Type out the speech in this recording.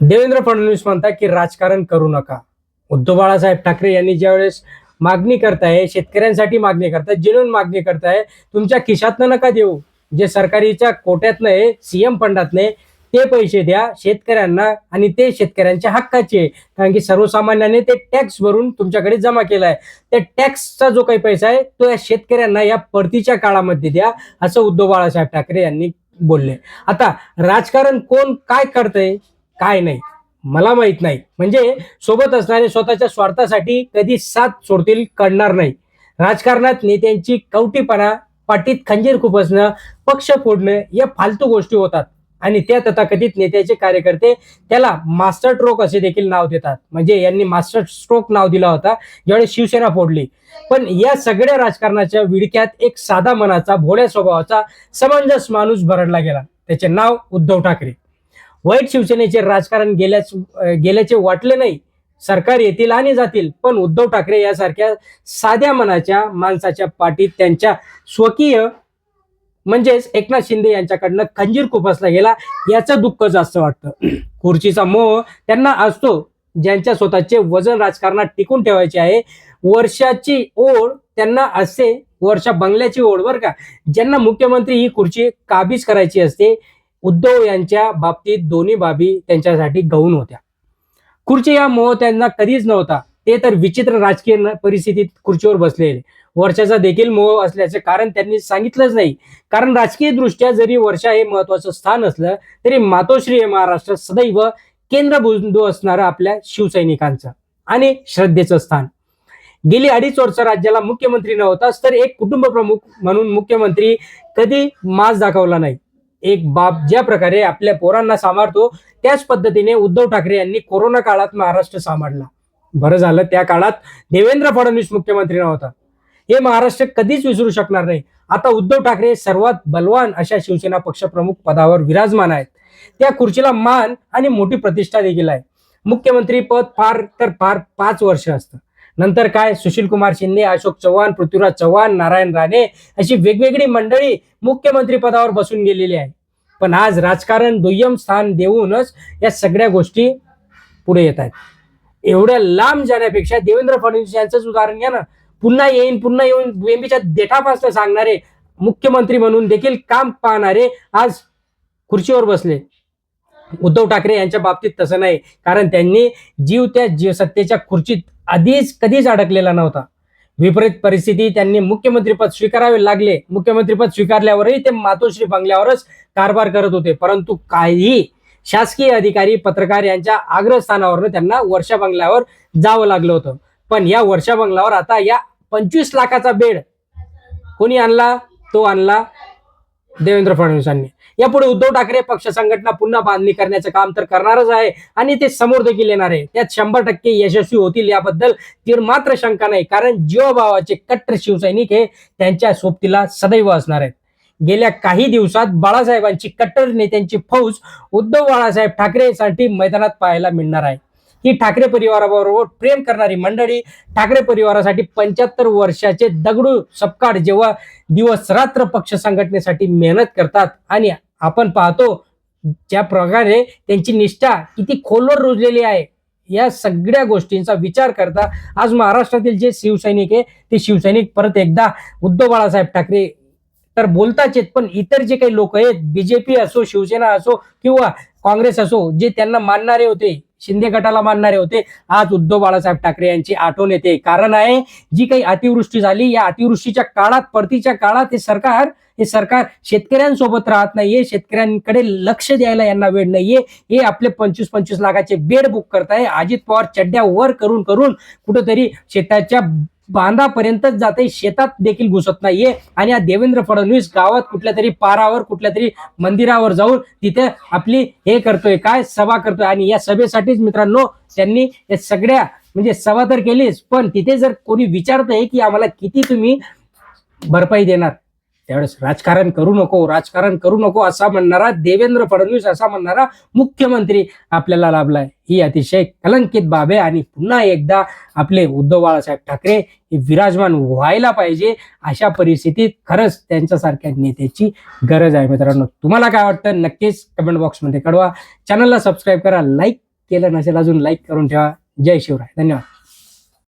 देवेंद्र फडणवीस म्हणतात की राजकारण करू नका. उद्धव बाळासाहेब ठाकरे यांनी ज्यावेळेस मागणी करताय शेतकऱ्यांसाठी मागणी करताय जिनून मागणी करताय तुमच्या खिशातनं नका देऊ. जे सरकारीच्या कोट्यातनं आहे सीएम फंडातनं ते पैसे द्या शेतकऱ्यांना आणि ते शेतकऱ्यांच्या हक्काचे कारण की सर्वसामान्याने ते टॅक्स भरून तुमच्याकडे जमा केलाय. त्या टॅक्सचा जो काही पैसा आहे तो या शेतकऱ्यांना या परतीच्या काळामध्ये द्या असं उद्धव बाळासाहेब ठाकरे यांनी बोलले. आता राजकारण कोण काय करतंय? काय नाही. मला माहीत नाही. म्हणजे सोबत असणारे स्वतःच्या स्वार्थासाठी कधी साथ सोडतील कळणार नाही. राजकारणात नेत्यांची कवटीपणा पाठीत खंजीर खुपसणं पक्ष फोडणं या फालतू गोष्टी होतात. आणि त्या तथाकथित नेत्याचे कार्यकर्ते त्याला मास्टर स्ट्रोक असे देखील नाव देतात. म्हणजे यांनी मास्टर स्ट्रोक नाव दिला होता ज्यावेळी शिवसेना फोडली. पण या सगळ्या राजकारणाच्या विडक्यात एक साधा मनाचा भोळ्या स्वभावाचा समंजस माणूस भरडला गेला. त्याचे नाव उद्धव ठाकरे. वाईट शिवसेनेचे राजकारण गेल्याच गेल्याचे वाटले नाही. सरकार येतील आणि जातील पण उद्धव ठाकरे यासारख्या साध्या मनाच्या माणसाच्या पाठीत त्यांच्या स्वकीय म्हणजेच एकनाथ शिंदे यांच्याकडनं खंजीर खुपसला गेला याचं दुःख जास्त वाटतं. खुर्चीचा मोह त्यांना असतो ज्यांच्या स्वतःचे वजन राजकारणात टिकून ठेवायचे आहे. वर्षाची ओढ त्यांना असते वर्षा बंगल्याची ओढ बरं का. ज्यांना मुख्यमंत्री ही खुर्ची काबीज करायची असते उद्धव यांच्या बाबतीत दोन्ही बाबी त्यांच्यासाठी गौण होत्या. खुर्ची या मोह त्यांना कधीच नव्हता. ते तर विचित्र राजकीय परिस्थितीत खुर्चीवर बसलेले. वर्षाचा देखील मोह असल्याचे कारण त्यांनी सांगितलंच नाही. कारण राजकीय दृष्ट्या जरी वर्षा हे महत्वाचं स्थान असलं तरी मातोश्री हे महाराष्ट्र सदैव केंद्रबिंदू असणारं आपल्या शिवसैनिकांचं आणि श्रद्धेचं स्थान. गेली अडीच वर्ष राज्याला मुख्यमंत्री नव्हताच तर एक कुटुंब प्रमुख म्हणून मुख्यमंत्री कधी माज दाखवला नाही. एक बाप ज्या प्रकारे आपल्या पोरांना सांभाळतो त्याच पद्धतीने उद्धव ठाकरे यांनी कोरोना काळात महाराष्ट्र सांभाळला. बरं झालं त्या काळात देवेंद्र फडणवीस मुख्यमंत्री नव्हता. हे महाराष्ट्र कधीच विसरू शकणार नाही. आता उद्धव ठाकरे सर्वात बलवान अशा शिवसेना पक्षप्रमुख पदावर विराजमान आहेत. त्या खुर्चीला मान आणि मोठी प्रतिष्ठा देखील आहे. मुख्यमंत्री पद फार तर फार पाच वर्ष असतं. नंतर काय? सुशील कुमार शिंदे अशोक चव्हाण पृथ्वीराज चव्हाण नारायण राणे अशी वेगवेगळी मंडळी मुख्यमंत्री पदावर बसून गेलेली आहे पण आज राजकारण दुय्यम स्थान देऊनच या सगळ्या गोष्टी पुढे येत आहेत. एवढ्या लांब जाण्यापेक्षा देवेंद्र फडणवीस यांचंच उदाहरण घ्या ना. पुन्हा येईन पुन्हा येऊन बेंबीच्या देठापासून सांगणारे मुख्यमंत्री म्हणून देखील काम पाहणारे आज खुर्चीवर बसले. उद्धव ठाकरे यांच्या बाबतीत तसं नाही. कारण त्यांनी जीव त्या जीव सत्तेच्या खुर्चीत आधीच कधीच अडकलेला नव्हता. विपरीत परिस्थिती त्यांनी मुख्यमंत्रीपद स्वीकारावे लागले. मुख्यमंत्रीपद स्वीकारल्यावरही ते मातोश्री बंगल्यावरच कारभार करत होते. परंतु काही शासकीय अधिकारी पत्रकार यांच्या आग्रस्थानावरनं त्यांना वर्षा बंगल्यावर जावं लागलं होतं. पण या वर्षा बंगल्यावर आता या पंचवीस लाखाचा बेड कोणी आणला? तो आणला. देवेंद्र फडणवीसांनी यापुढे उद्धव ठाकरे पक्ष संघटना पुन्हा बांधणी करण्याचं काम तर करणारच आहे आणि ते समोर देखील येणार आहे. त्यात शंभर टक्के यशस्वी होतील याबद्दल तीर मात्र शंका नाही. कारण जीवभावाचे कट्टर शिवसैनिक हे त्यांच्या सोबतीला सदैव असणार आहेत. गेल्या काही दिवसात बाळासाहेबांची कट्टर नेत्यांची फौज उद्धव बाळासाहेब ठाकरेसाठी मैदानात पाहायला मिळणार आहे. ही ठाकरे परिवाराबरोबर प्रेम करणारी मंडळी ठाकरे परिवारासाठी पंच्याहत्तर वर्षाचे दगडू सपकाळ जेव्हा दिवस रात्र पक्ष संघटनेसाठी मेहनत करतात आणि आपण पाहतो ज्या प्रकारे त्यांची निष्ठा किती खोलवर रुजलेली आहे या सगळ्या गोष्टींचा विचार करता आज महाराष्ट्रातील जे शिवसैनिक आहे ते शिवसैनिक परत एकदा उद्धव बाळासाहेब ठाकरे तर बोलताच आहेत पण इतर जे काही लोक आहेत बीजेपी असो शिवसेना असो किंवा काँग्रेस असो जे त्यांना मानणारे होते शिंदे गटाला मानणारे होते. आज उद्धव बाळासाहेब ठाकरे यांची आठवण येते. कारण आहे जी काही अतिवृष्टी झाली या अतिवृष्टीच्या काळात परतीच्या काळात हे सरकार हे सरकार शेतकऱ्यांसोबत राहत नाहीये. शेतकऱ्यांकडे लक्ष द्यायला यांना वेळ नाहीये. हे आपले पंचवीस पंचवीस लाखाचे बेड बुक करताय. अजित पवार चड्ड्या वर करून करून कुठंतरी शेताच्या बांधापर्यंतच जाते शेतात देखील घुसत नाहीये. आणि या देवेंद्र फडणवीस गावात कुठल्या तरी पारावर कुठल्या तरी मंदिरावर जाऊन तिथे आपली हे करतोय काय सभा करतोय. आणि या सभेसाठीच मित्रांनो त्यांनी या सगळ्या म्हणजे सभा तर केलीच पण तिथे जर कोणी विचारतंय की आम्हाला किती तुम्ही भरपाई देणार? त्यावेळेस राजकारण करू नको राजकारण करू नको असा म्हणणारा देवेंद्र फडणवीस असा म्हणणारा मुख्यमंत्री आपल्याला लाभलाय. ही अतिशय कलंकित बाब आहे आणि पुन्हा एकदा आपले उद्धव बाळासाहेब ठाकरे हे विराजमान व्हायला पाहिजे अशा परिस्थितीत खरंच त्यांच्यासारख्या नेत्याची गरज आहे. मित्रांनो तुम्हाला काय वाटतं? नक्कीच कमेंट बॉक्समध्ये कळवा. चॅनलला सबस्क्राईब करा. लाईक केलं नसेल अजून लाईक करून ठेवा. जय शिवराय. धन्यवाद.